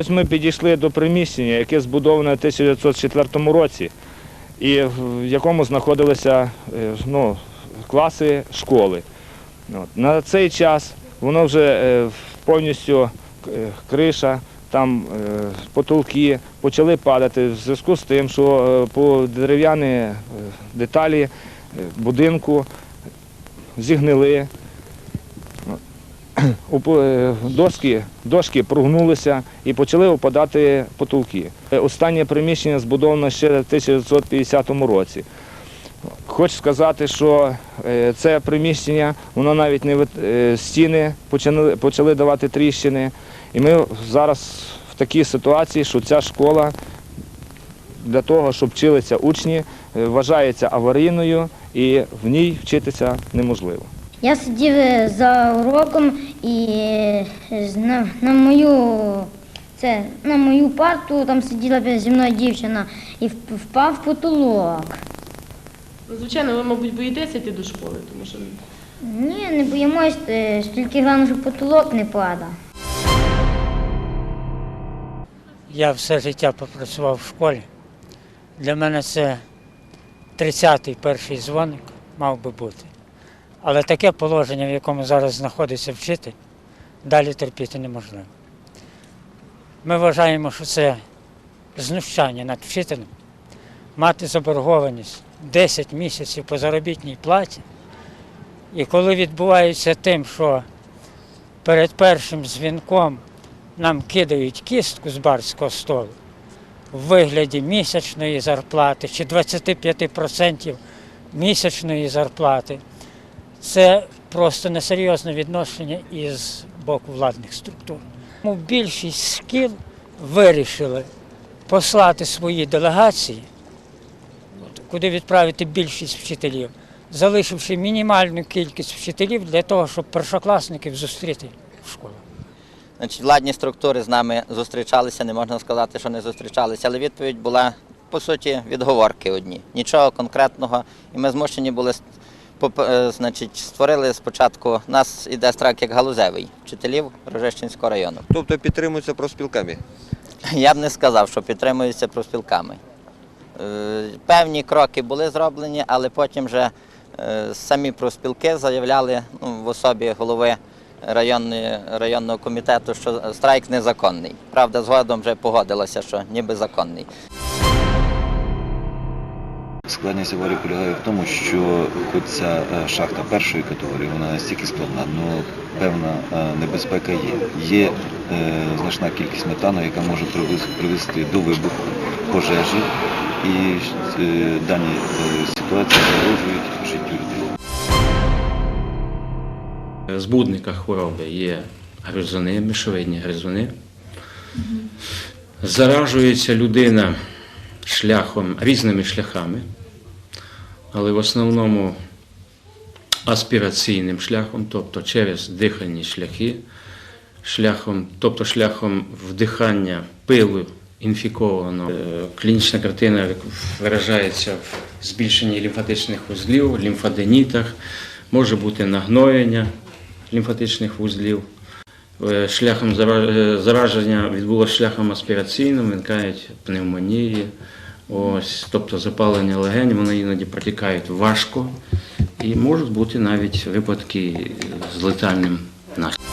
Ось ми підійшли до приміщення, яке збудоване в 1904 році, і в якому знаходилися е, ну, класи школи. На цей час воно вже е, повністю е, криша, там потолки почали падати в зв'язку з тим, що по дерев'яні деталі будинку зігнили. Е, дошки прогнулися і почали опадати потолки. Е, Останнє приміщення збудовано ще в 1950 році. Хочу сказати, що е, це приміщення, воно навіть не стіни почали, почали давати тріщини. І ми зараз в такій ситуації, що ця школа для того, щоб вчилися учні, вважається аварійною і в ній вчитися неможливо. Я сидів е, за уроком і е, на, на мою це на мою парту там сиділа зі мною дівчина і впав в потолок. Ну, Звичайно, ви, мабуть, боїтеся йти до школи, тому що Ні, не боїмось, е, тільки головне, щоб потолок не падав. Я все життя попрацював в школі. Для мене це 30-й перший дзвоник мав би бути. Але таке положення, в якому зараз знаходиться вчитель, далі терпіти неможливо. Ми вважаємо, що це знущання над вчителем, мати заборгованість 10 місяців по заробітній платі. І коли відбувається тим, що перед першим дзвінком нам кидають кістку з барського столу в вигляді місячної зарплати чи 25% місячної зарплати. Це просто несерйозне відношення із боку владних структур. Тому Більшість шкіл вирішили послати свої делегації, куди відправити більшість вчителів, залишивши мінімальну кількість вчителів для того, щоб першокласників зустріти в школах. Значить, владні структури з нами зустрічалися, не можна сказати, що не зустрічалися, але відповідь була, по суті, відговорки одні. Нічого конкретного. І ми змушені були значить, створили спочатку, у нас іде страйк як галузевий вчителів Рожещинського району. Тобто підтримуються профспілками. Я б не сказав, що підтримуються профспілками. Е, Певні кроки були зроблені, але потім вже е, самі профспілки заявляли ну, в особі голови районної, районного комітету, що страйк незаконний. Правда, згодом вже погодилася, що ніби законний. Складність аварії полягає в тому, що хоч ця е, шахта першої категорії, вона настільки складна, але певна е, небезпека є. Є е, значна кількість метану, яка може привести до вибуху пожежі, і дані ситуації загрожують життю людей. Збудника хвороби є гризуни, мішовидні гризуни. Заражується людина шляхом, різними шляхами, але в основному аспіраційним шляхом, тобто через дихальні шляхи, шляхом, тобто шляхом вдихання пилу інфікованого. Е, Клінічна картина виражається в збільшенні лімфатичних вузлів, лімфаденітах, може бути нагноєння лімфатичних вузлів. Е, Шляхом е, зараження відбулося шляхом аспіраційним, виникають пневмонії, ось, тобто запалення легень, вони іноді протікають важко і можуть бути навіть випадки з летальним наслідком.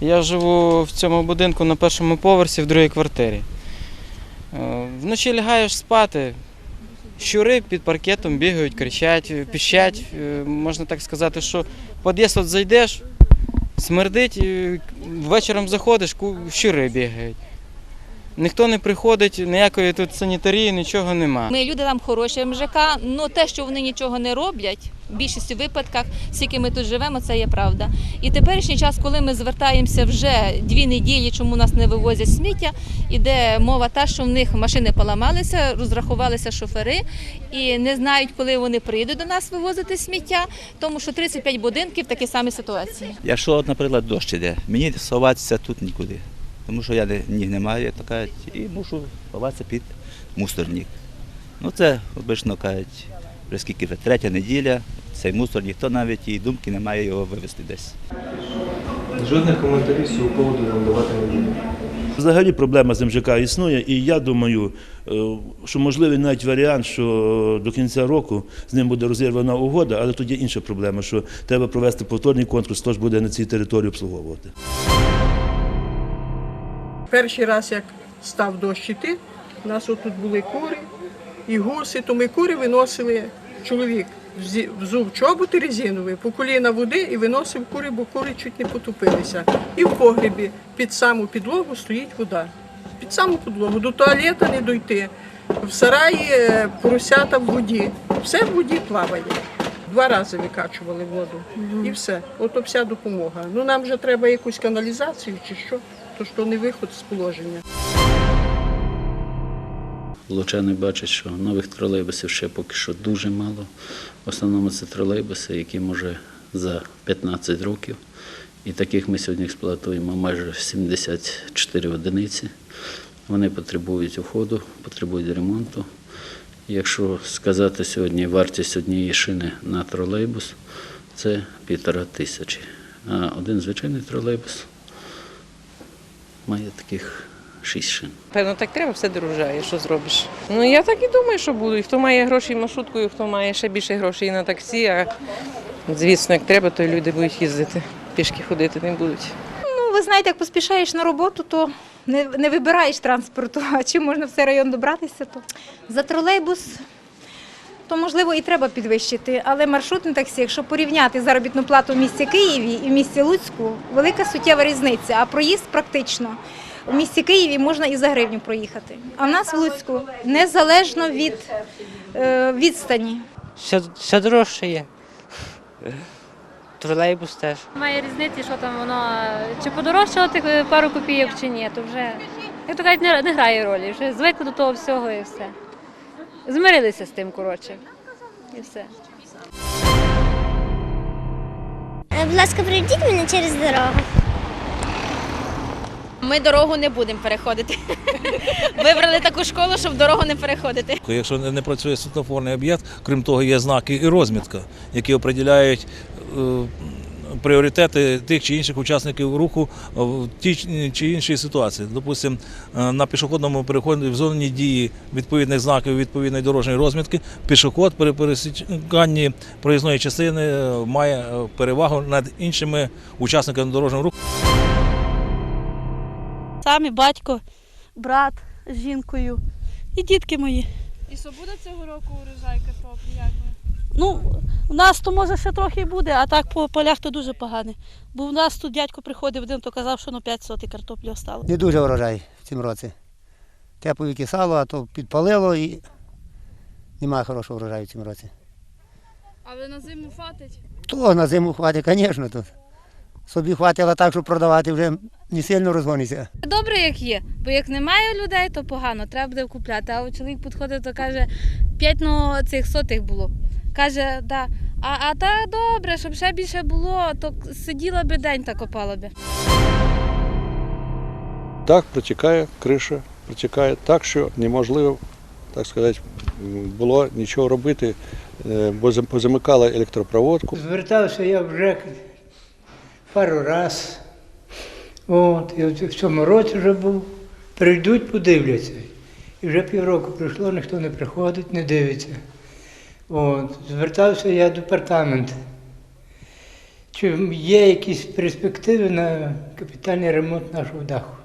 Я живу в цьому будинку на першому поверсі в другій квартирі. Е, Вночі лягаєш спати, щури під паркетом бігають, кричать, піщать. Можна так сказати, що в під'їзд зайдеш, смердить, е, вечором заходиш, щури бігають. Ніхто не приходить, ніякої тут санітарії, нічого нема. Ми люди там хороші МЖК, але те, що вони нічого не роблять, в більшості випадках, скільки ми тут живемо, це є правда. І теперішній час, коли ми звертаємося вже дві неділі, чому нас не вивозять сміття, іде мова та, що в них машини поламалися, розрахувалися шофери і не знають, коли вони прийдуть до нас вивозити сміття, тому що 35 будинків в такій самій ситуації. Якщо, наприклад, дощ іде, мені соватися тут нікуди. Тому що я не- ніг немає, як то кажуть, і мушу ховатися під мусорник. Ну це обично кажуть, вже скільки вже третя неділя, цей мусор ніхто навіть і думки не має його вивезти десь. Жодних коментарів з цього поводу вам давати не буду. Взагалі проблема з МЖК існує, і я думаю, е, що можливий навіть варіант, що до кінця року з ним буде розірвана угода, але тоді інша проблема, що треба провести повторний конкурс, хто ж буде на цій території обслуговувати. Перший раз, як став дощ іти, у нас отут були кури і гуси, то ми кури виносили, чоловік взув чоботи резинові, по коліна води і виносив кури, бо кури чуть не потопилися. І в погребі під саму підлогу стоїть вода. Під саму підлогу, до туалета не дойти. В сараї е, поросята в воді. Все в воді плаває. Два рази викачували воду і все. Ото вся допомога. Ну нам вже треба якусь каналізацію чи що, то то не виход з положення. Лучани бачать, що нових тролейбусів ще поки що дуже мало. В основному це тролейбуси, які може за 15 років. І таких ми сьогодні експлуатуємо майже 74 одиниці. Вони потребують уходу, потребують ремонту. Якщо сказати сьогодні вартість однієї шини на тролейбус, це півтора тисячі. А один звичайний тролейбус має таких шість шин. Певно, так треба, все дорожає, що зробиш. Ну я так і думаю, що буду. І хто має гроші маршруткою, хто має ще більше грошей на таксі, а звісно, як треба, то люди будуть їздити. Пішки ходити не будуть. Ну, ви знаєте, як поспішаєш на роботу, то не, не вибираєш транспорту. А чим можна в цей район добратися, то за тролейбус. То можливо і треба підвищити, але маршрутне таксі, якщо порівняти заробітну плату в місті Києві і в місті Луцьку, велика суттєва різниця. А проїзд практично у місті Києві можна і за гривню проїхати. А в нас в Луцьку незалежно від е, відстані. Все, все дорожче є. Тролейбус теж. Має різниці, що там воно чи подорожчало тих е, пару копійок, чи ні, то вже як то кажуть, не, не грає ролі. Вже звикли до того всього і все. Змирилися з тим, коротше. І все. Будь ласка, пройдіть мене через дорогу. Ми дорогу не будемо переходити. Вибрали таку школу, щоб дорогу не переходити. Якщо не працює світлофорний об'єкт, крім того, є знаки і розмітка, які определяють е, пріоритети тих чи інших учасників руху в тій чи іншій ситуації. Допустимо, е, на пішохідному переході в зоні дії відповідних знаків відповідної дорожньої розмітки, пішохід при пересіканні проїзної частини е, має е, перевагу над іншими учасниками дорожнього руху. Самі батько, брат з жінкою і дітки мої. І що буде цього року урожай картоплі? Як ви? Ну, у нас то може ще трохи буде, а так по полях то дуже погане. Бо у нас тут дядько приходив один, то казав, що ну 5 сотих картоплі остало. Не дуже врожай в цьому році. Тепло кисало, а то підпалило і немає хорошого врожаю в цьому році. Але на зиму хватить. То на зиму хватить, звісно, тут. Собі хватило так, щоб продавати, вже не сильно розгониться. Добре, як є, бо як немає людей, то погано, треба буде купляти. А от чоловік підходить, то каже, п'ять ну, цих сотих було. Каже, да. А, а так добре, щоб ще більше було, то сиділа би день та копала би. Так, протікає криша, протікає так, що неможливо, так сказати, було нічого робити, е, бо зам- позамикали електропроводку. Звертався я вже пару раз. От, от в цьому році вже був. Прийдуть, подивляться. І вже півроку пройшло, ніхто не приходить, не дивиться. От, звертався я в департамент. Чи є якісь перспективи на капітальний ремонт нашого даху?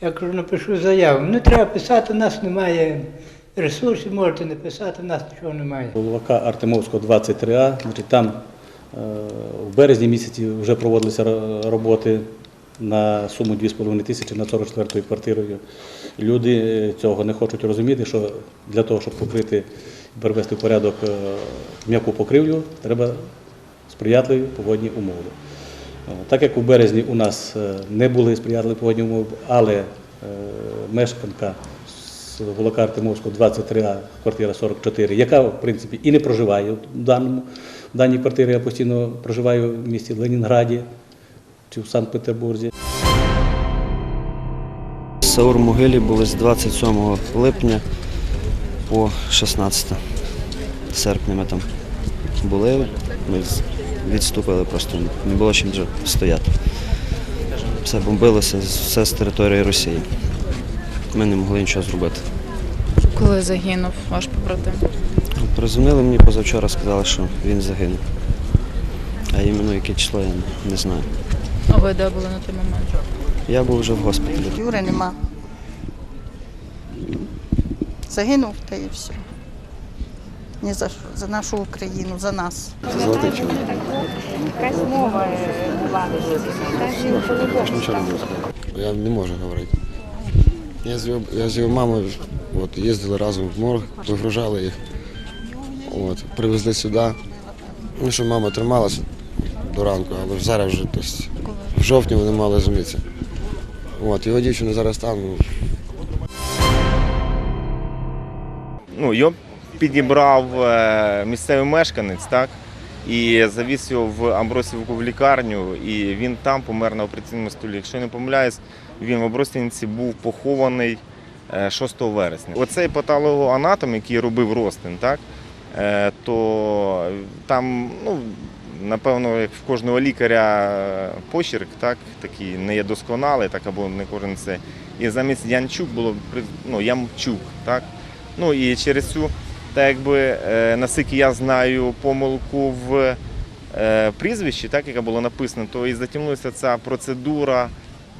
Я кажу, напишу заяву. Не треба писати, у нас немає ресурсів, можете не писати, у нас нічого немає. Лака Артемовського 23А. Значить, там е, в березні місяці вже проводилися роботи на суму 2,5 тисячі над 44 квартирою. Люди е, цього не хочуть розуміти, що для того, щоб покрити привести в порядок е, м'яку покривлю, треба сприятливі погодні умови. Е, Так як у березні у нас е, не були сприятливі погодні умови, але мешканка з Волока Артемовського 23А, квартира 44, яка в принципі і не проживає в даному в даній квартирі. Я постійно проживаю в місті Ленінграді чи в Санкт-Петербурзі. Саур могилі були з 27 липня по 16 серпня ми там були. Ми відступили просто. Не було чим вже стояти. Все бомбилося, все з території Росії. Ми не могли нічого зробити. Коли загинув ваш побратим? Перезвонили мені позавчора, сказали, що він загинув. А іменно яке число я не знаю. А ви де були на той момент? Я був вже в госпіталі. Юри нема. Загинув та і все. Ні за що, за нашу Україну, за нас. Золотий чоловік. Якась мова була. Я не можу говорити. Я з його, я з його мамою от, їздили разом в морг, вигружали їх. От, привезли сюди. Ну, що мама трималася до ранку, але зараз вже тобто, в жовтні вони мали зумітися. От, його дівчина зараз там. Ну, його підібрав е, місцевий мешканець, так? І завіз його в Амбросівку в лікарню, і він там помер на операційному столі. Якщо не помиляюсь, він в Амбросівці був похований е, 6 вересня. Оцей патологоанатом, який робив Ростин, так? е, то там, ну, напевно, як в кожного лікаря е, почерк, так, такий не є досконалий, так, або не кожен це. І замість Янчук було ну, Ямчук. Так? Ну і через цю, так якби, е, наскільки я знаю, помилку в е, прізвищі, так, яка була написана, то і затягнулася ця процедура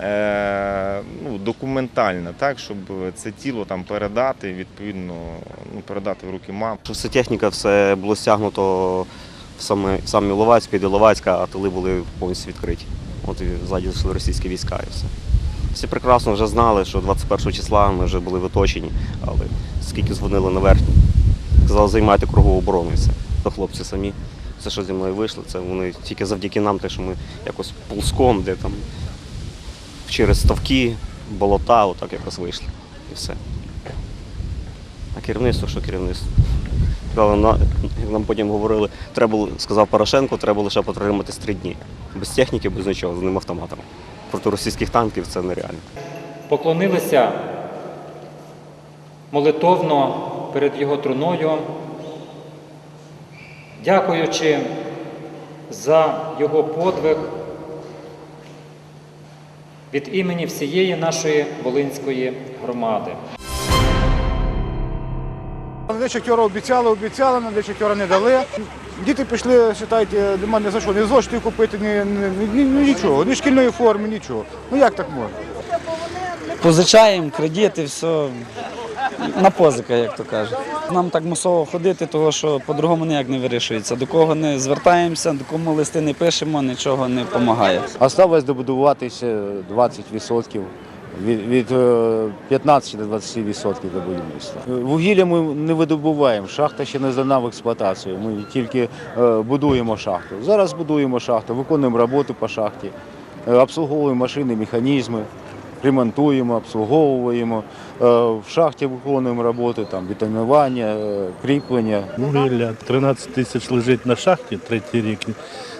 е, ну, документальна, так, щоб це тіло там передати, відповідно, ну, передати в руки мам. Все техніка, все було стягнуто в саме, сам Іловайськ, під а тили були повністю відкриті. От і ззаді зайшли російські війська і все. Всі прекрасно вже знали, що 21 числа ми вже були в оточенні, але скільки дзвонили наверх, казали, займайте кругову оборону і. То хлопці самі. Все, що зі мною вийшло, це вони тільки завдяки нам, те, що ми якось ползком, де там через ставки, болота, отак якось вийшли. І все. А керівництво, що керівництво? Сказали, як нам потім говорили, треба сказав Порошенко, треба лише протриматись три дні. Без техніки, без нічого, з одним автоматом. Проти російських танків це нереально. поклонилися молитовно перед його труною, дякуючи за його подвиг від імені всієї нашої Волинської громади. Де чотири обіцяли, обіцяли, на де чотири не дали. Діти пішли, вважайте, нема не за що, ні зошити купити, ні, ні, ні, ні, нічого, ні шкільної форми, нічого. Ну як так можна? Позичаємо кредити, все на позика, як то кажуть. Нам так масово ходити, того що по-другому ніяк не вирішується. До кого не звертаємося, до кому листи не пишемо, нічого не допомагає. Осталось добудуватися 20%. Від, від е, 15 до 20% до будівництва. Е, Вугілля ми не видобуваємо, шахта ще не здана в експлуатацію. Ми тільки е, будуємо шахту. Зараз будуємо шахту, виконуємо роботу по шахті, обслуговуємо машини, механізми, ремонтуємо, обслуговуємо. В шахті виконуємо роботи, там, бетонування, е, кріплення. Вугілля 13 тисяч лежить на шахті третій рік.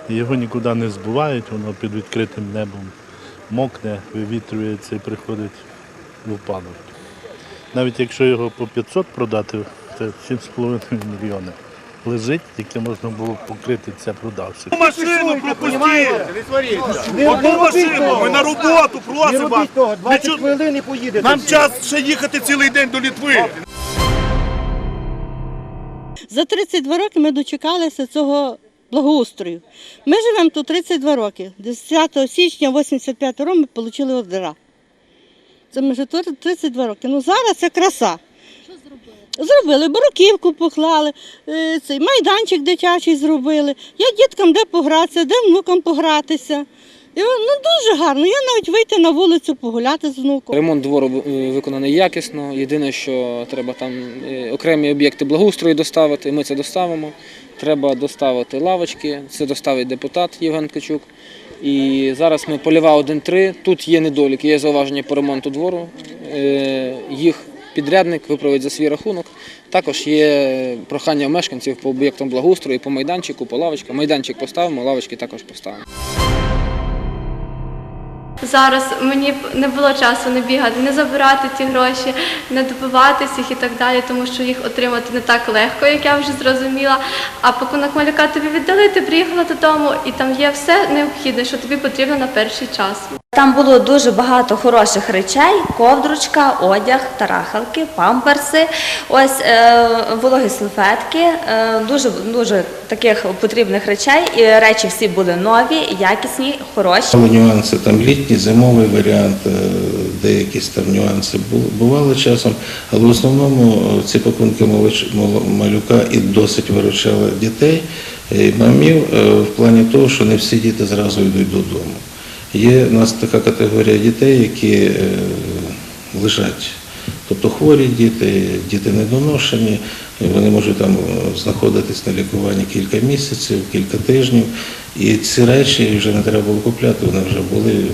Його нікуди не збувають, воно під відкритим небом мокне, вивітрюється і приходить в упадок. Навіть якщо його по 500 продати, це 7,5 мільйони. Лежить, яке можна було покрити це продався. Машину пропустіть! Одну машину! Ми на роботу просимо вас! Нічого- хвилин і поїдете. Нам час ще їхати цілий день до Літви! За 32 роки ми дочекалися цього благоустрою. Ми живемо тут 32 роки. 10 січня 85 року ми отримали ордера. Це ми вже тут 32 роки. Ну зараз це краса. Зробили, бруківку, поклали, е, цей майданчик дитячий зробили. Я діткам де погратися, де внукам погратися. І, ну, дуже гарно. Я навіть вийти на вулицю погуляти з внуком. Ремонт двору е, виконаний якісно. Єдине, що треба там е, окремі об'єкти благоустрою доставити. Ми це доставимо. Треба доставити лавочки. Це доставить депутат Євген Ткачук. І зараз ми польова 1-3. Тут є недоліки, є зауваження по ремонту двору. Е, Їх підрядник виправить за свій рахунок. Також є прохання мешканців по об'єктам благоустрою, по майданчику, по лавочкам. Майданчик поставимо, лавочки також поставимо. Зараз мені б не було часу не бігати, не забирати ті гроші, не добиватися їх і так далі, тому що їх отримати не так легко, як я вже зрозуміла. А пакунок малюка тобі віддали, ти приїхала додому, і там є все необхідне, що тобі потрібно на перший час. Там було дуже багато хороших речей: ковдручка, одяг, тарахалки, памперси, ось е, вологі салфетки, е, дуже дуже таких потрібних речей. І речі всі були нові, якісні, хороші. Нюанси там літній, зимовий варіант, е, деякі там нюанси бували часом, але в основному е, ці пакунки малюка і досить виручали дітей і мамів е, в плані того, що не всі діти зразу йдуть додому. Є у нас така категорія дітей, які лежать. Тобто хворі діти, діти недоношені, вони можуть там е, знаходитись на лікуванні кілька місяців, кілька тижнів. І ці речі вже не треба було купляти, вони вже були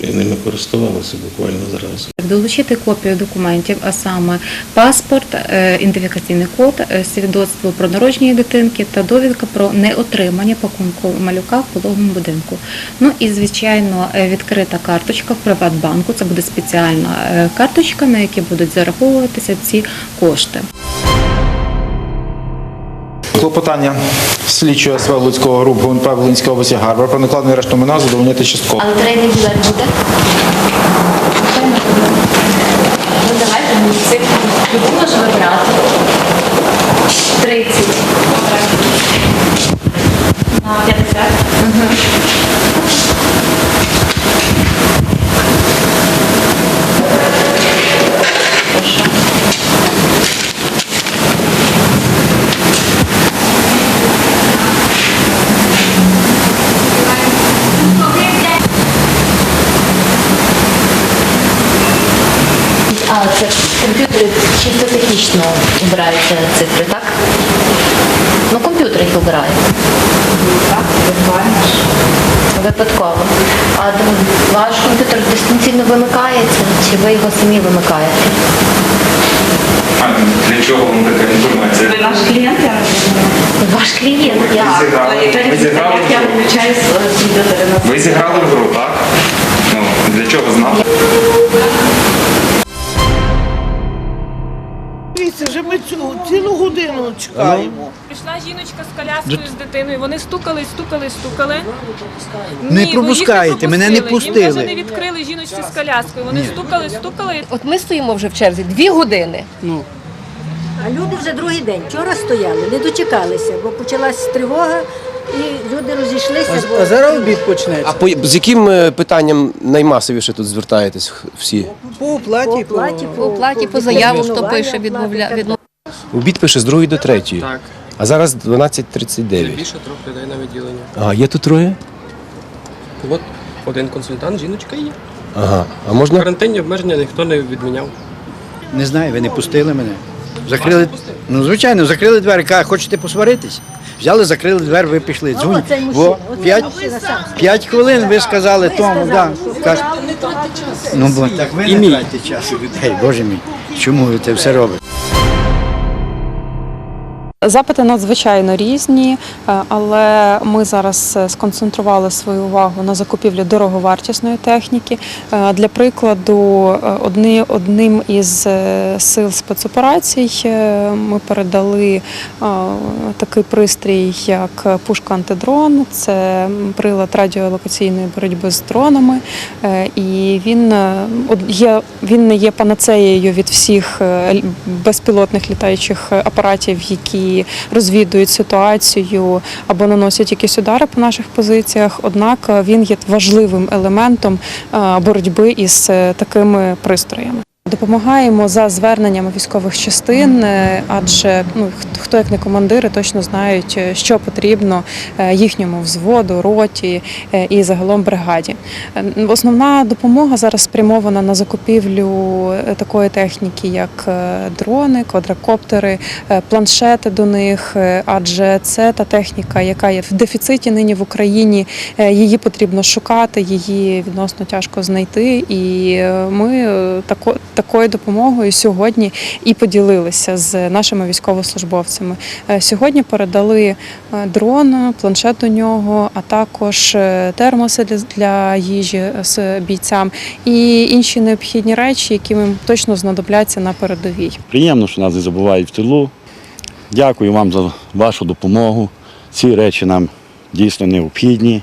і ними користувалися буквально зразу. Долучити копію документів, а саме паспорт, е, ідентифікаційний код, е, свідоцтво про народження дитинки та довідка про неотримання пакунку малюка в пологовому будинку. Ну і звичайно відкрита карточка в Приватбанку. Це буде спеціальна карточка, на якій будуть зараховуватися ці кошти. Клопотання слідчого СВ Луцького ГРУП ГУНП Волинської області Гарбар про накладення арешту майна задовольнити частково. Але трейдинг буде. Ну давайте мені цифру. Яку можна вибрати? 30. На 50. Угу. А це комп'ютери чисто технічно обираються цифри, так? Ну, комп'ютер їх Так, Випадково. А ваш комп'ютер дистанційно вимикається, чи ви його самі вимикаєте? А для чого вам така інформація? Ви наш клієнт, я Ваш клієнт, я. Ви зіграли, ви зіграли в Я гру? виключаю комп'ютери на Ви зіграли в гру, так? Ну, для чого знали? Дивіться, вже ми цю цілу годину чекаємо. Прийшла жіночка з коляскою з дитиною. Вони стукали, стукали, стукали. Не їх пропускаєте, мене не пропустили. Їм пустили. навіть не відкрили жіночці з коляскою. Вони стукали, стукали. От ми стоїмо вже в черзі дві години. А люди вже другий день. Вчора стояли, не дочекалися, бо почалась тривога і люди розійшлися. бо- А зараз обід почнеться. А по, з яким е, питанням наймасовіше тут звертаєтесь х- всі? По оплаті, по, По оплаті, по заяву, хто пише, відмовля... відмов- Обід пише з 2 до 3. Так. А зараз 12.39. Більше трьох людей на відділенні. А, є тут троє? От один консультант, жіночка є. Ага. А можна? Карантинні обмеження ніхто не відміняв. Не знаю, ви не пустили мене. Закрили, ну звичайно, закрили двері, кажуть, хочете посваритись? Взяли, закрили двері, ви пішли. Дзвонь. оцей Во, оцей п'ять, мужчина сам. п'ять хвилин ви сказали тому, да. час. Ну, бо так ви не тратите часу людей, боже мій. Чому ви це все робите? Запити надзвичайно різні, е, але ми зараз е, сконцентрували свою увагу на закупівлі дороговартісної техніки. Е, Для прикладу, одним із сил спецоперацій ми передали такий пристрій, як пушка антидрон. Це прилад радіолокаційної боротьби з дронами, і він є він не є панацеєю від всіх безпілотних літаючих апаратів, які розвідують ситуацію або наносять якісь удари по наших позиціях. Однак е, він є важливим елементом е, боротьби із е, такими пристроями. Допомагаємо за зверненнями військових частин, е, адже ну хто- як не командири точно знають, е, що потрібно е, їхньому взводу, роті і загалом бригаді. Е, Основна допомога зараз спрямована на закупівлю такої техніки, як дрони, квадрокоптери, планшети до них, адже це та техніка, яка є в дефіциті нині в Україні. Її потрібно шукати, її відносно тяжко знайти. І ми тако такою допомогою сьогодні і поділилися з нашими військовослужбовцями. Е, Сьогодні передали е, дрон, планшет до нього, а також е, термоси для їжі з бійцям і інші необхідні речі, які їм точно знадобляться на передовій. Приємно, що нас не забувають в тилу. Дякую вам за вашу допомогу. Ці речі нам дійсно необхідні.